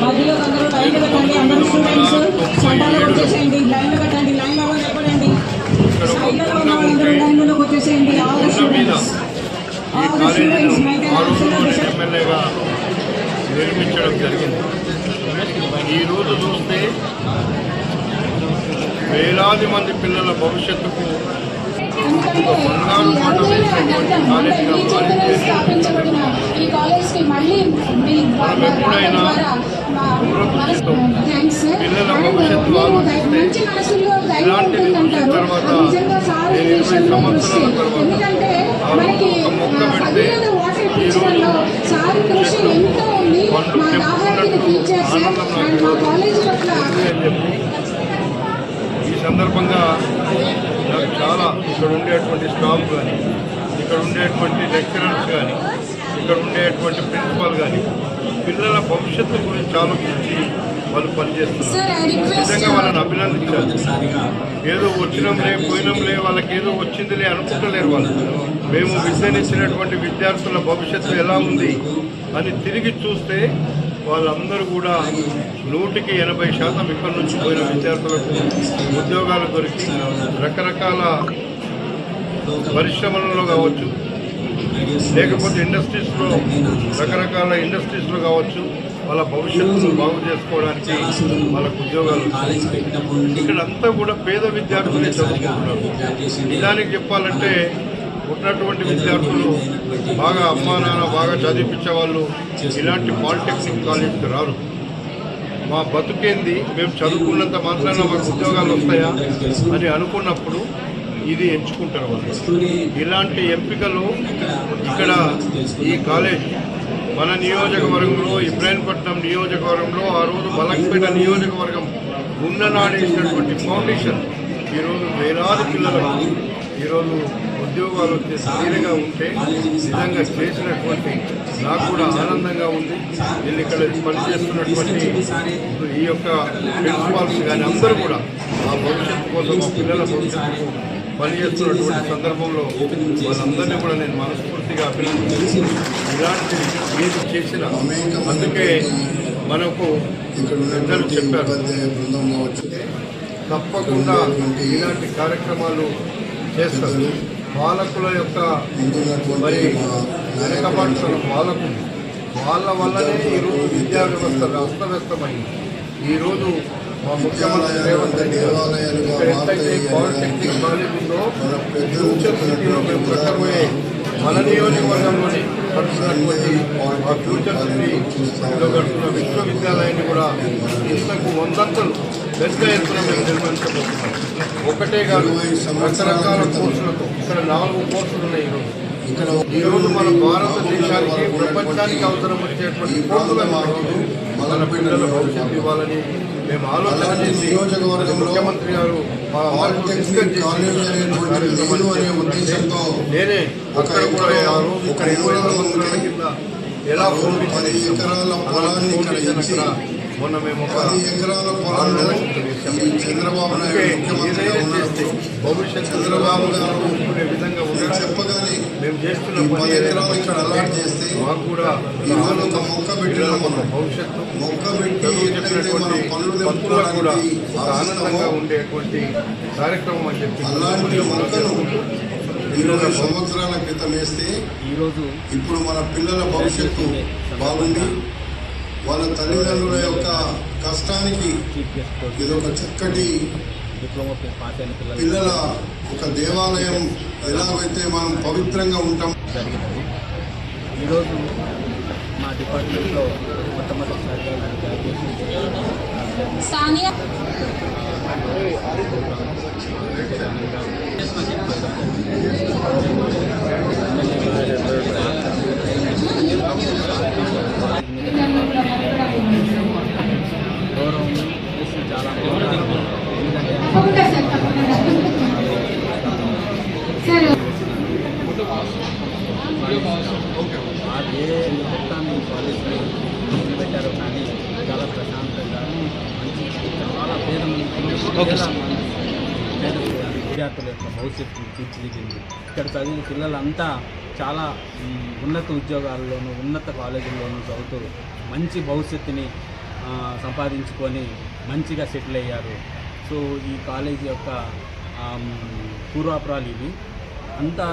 మధ్యలో అందరూ లైన్లు కట్టండి అందరూ స్టూడెంట్స్ వచ్చేసేయండి లైన్లు నిలబడండి సైడ్లలో ఉన్న వాళ్ళందరూ వచ్చేసేయండి ఆల్ ద ఎమ్మెల్యేగా నిర్మించడం జరిగింది. ఈ రోజు చూస్తే వేలాది మంది పిల్లల భవిష్యత్తుకు ఎందుకంటే ఈ అరుదైన గడ్డం అంటే మీ చేతుల్లో స్థాపించబడిన ఈ కాలేజ్కి మళ్ళీ మీ థ్యాంక్స్ మంచి మనసులో ధైర్యం ఉంటుందంటారు. నిజంగా సార్ ఈ విషయంలో కృషి ఎందుకంటే మనకి పదివేల వాటర్ ఇప్పించడంలో సార్ కృషి ఎంతో ఉంది. మా టీచర్స్ అండ్ మా కాలేజ్ పట్ల ఈ సందర్భంగా నాకు చాలా ఇక్కడ ఉండేటువంటి స్టాఫ్ కానీ ఇక్కడ ఉండేటువంటి లెక్చరర్స్ కానీ ఇక్కడ ఉండేటువంటి ప్రిన్సిపాల్ కానీ పిల్లల భవిష్యత్తు గురించి ఆలోచించి వాళ్ళు పనిచేస్తున్నారు. నిజంగా వాళ్ళని అభినందించాలి. ఏదో వచ్చినాంలే పోయినాంలే వాళ్ళకి ఏదో వచ్చిందిలే అనుకుంటలేరు వాళ్ళు. మేము విద్యనిచ్చినటువంటి విద్యార్థుల భవిష్యత్తు ఎలా ఉంది అని తిరిగి చూస్తే వాళ్ళందరూ కూడా నూటికి ఎనభై శాతం ఇక్కడి నుంచి పోయిన విద్యార్థులకు ఉద్యోగాలు దొరికి రకరకాల పరిశ్రమలలో కావచ్చు లేకపోతే ఇండస్ట్రీస్లో రకరకాల ఇండస్ట్రీస్లో కావచ్చు వాళ్ళ భవిష్యత్తును బాగు చేసుకోవడానికి వాళ్ళకు ఉద్యోగాలు. ఇక్కడ అంతా కూడా పేద విద్యార్థులే చదువుకుంటున్నారు. నిజానికి చెప్పాలంటే ఉన్నటువంటి విద్యార్థులు బాగా అమ్మా నాన్న బాగా చదివించే వాళ్ళు ఇలాంటి పాలిటెక్నిక్ కాలేజీకి రారు. మా బతుకేంది? మేము చదువుకున్నంత మాత్రాన మాకు ఉద్యోగాలు వస్తాయా? అని అనుకున్నప్పుడు ఇది ఎంచుకుంటారు వాళ్ళు. ఇలాంటి ఎంపికలు ఇక్కడ ఈ కాలేజ్ మన నియోజకవర్గంలో ఇబ్రాహీంపట్నం నియోజకవర్గంలో ఆ రోజు మలక్పేట నియోజకవర్గం ఉన్ననాడేసినటువంటి ఫౌండేషన్. ఈరోజు వేలాది పిల్లలకు ఈరోజు ఉద్యోగాలు వచ్చే ధైర్యంగా ఉంటే నిజంగా చేసినటువంటి నాకు కూడా ఆనందంగా ఉంది. వీళ్ళు ఇక్కడ పనిచేస్తున్నటువంటి ఈ యొక్క ప్రిన్సిపాల్స్ కానీ అందరూ కూడా ఆ భవిష్యత్తు కోసం పిల్లల భవిష్యత్తుకు పనిచేస్తున్నటువంటి సందర్భంలో వాళ్ళందరినీ కూడా నేను మనస్ఫూర్తిగా అభినందించి ఇలాంటి మీరు చేసిన అందుకే మనకు ఇక్కడ పెద్దలు చెప్పారు. బృందం తప్పకుండా ఇలాంటి కార్యక్రమాలు చేస్తారు. పాలకుల యొక్క మరి మా వెనకబాటుతనం పాలకులు. వాళ్ళ వల్లనే ఈరోజు విద్యా వ్యవస్థ అస్తవ్యస్తమైంది. ఈరోజు మా ముఖ్యమంత్రి రేవంత్ రెడ్డి గారు ఇక్కడ ఎంతైతే పాలిటెక్నిక్ కాలేజ్ ఉందో ఫ్యూచర్ సిటీలో మేము మన నియోజకవర్గంలోని కడుతున్నటువంటి ఆ ఫ్యూచర్ సిటీలో కడుతున్న విశ్వవిద్యాలయాన్ని కూడా ఇంతకు వందంతలు పెద్ద ఎత్తున మేము నిర్మించబోతున్నాం ఒకటే కాదు రకరకాల కోర్సులతో ఇక్కడ నాలుగు కోర్సులు ఉన్నాయి ఈరోజు ఇక్కడ ఈ మన భారతదేశానికి ప్రపంచానికి అవసరం వచ్చేటువంటి కోర్సులను మన పిల్లల భవిష్యత్తు ఇవ్వాలని మేము ఆలోచన చేసి ముఖ్యమంత్రి గారు నేనే అక్కడ కూడా ఇక్కడ ఇరవై కింద ఎలా ఫోన్ ఎకరాల పొలాన్ని ఇక్కడ మొన్న మేము ఒక పది ఎకరాల పొలంలో ఈ చంద్రబాబు భవిష్యత్ చంద్రబాబు గారు విధంగా ఉండాలి చెప్పగానే మేము చేస్తున్న పది ఎకరాలు ఇక్కడ అలాట్ చేస్తే మాకు కూడా ఈ రోజు ఒక మొక్క పెట్టిన మనం. భవిష్యత్తు. మొక్క పెట్టి చెప్పినటువంటి పనులు భక్తులకు కూడా ఆనందంగా ఉండేటువంటి కార్యక్రమం అని చెప్పి అలాంటి మొక్కను ఇరవై సంవత్సరాల క్రితం వేస్తే ఈరోజు ఇప్పుడు మన పిల్లల భవిష్యత్తు బాగుంది. వాళ్ళ తల్లిదండ్రుల యొక్క కష్టానికి ఇది ఒక చక్కటి పిల్లలు ఒక దేవాలయం ఎలాగైతే మనం పవిత్రంగా ఉంటాం జరిగినది ఈరోజు మా డిపార్ట్మెంట్లో మొట్టమొదటిసారిగా గ్రాడ్యుయేషన్ విద్యార్థుల యొక్క భవిష్యత్తును తీర్చిదిద్దింది. ఇక్కడ చదివిన పిల్లలంతా చాలా ఉన్నత ఉద్యోగాల్లోనూ ఉన్నత కాలేజీల్లోనూ చదువుతూ మంచి భవిష్యత్తుని సంపాదించుకొని మంచిగా సెటిల్ అయ్యారు. సో ఈ కాలేజీ యొక్క పూర్వాపరాలు ఇవి. అంతా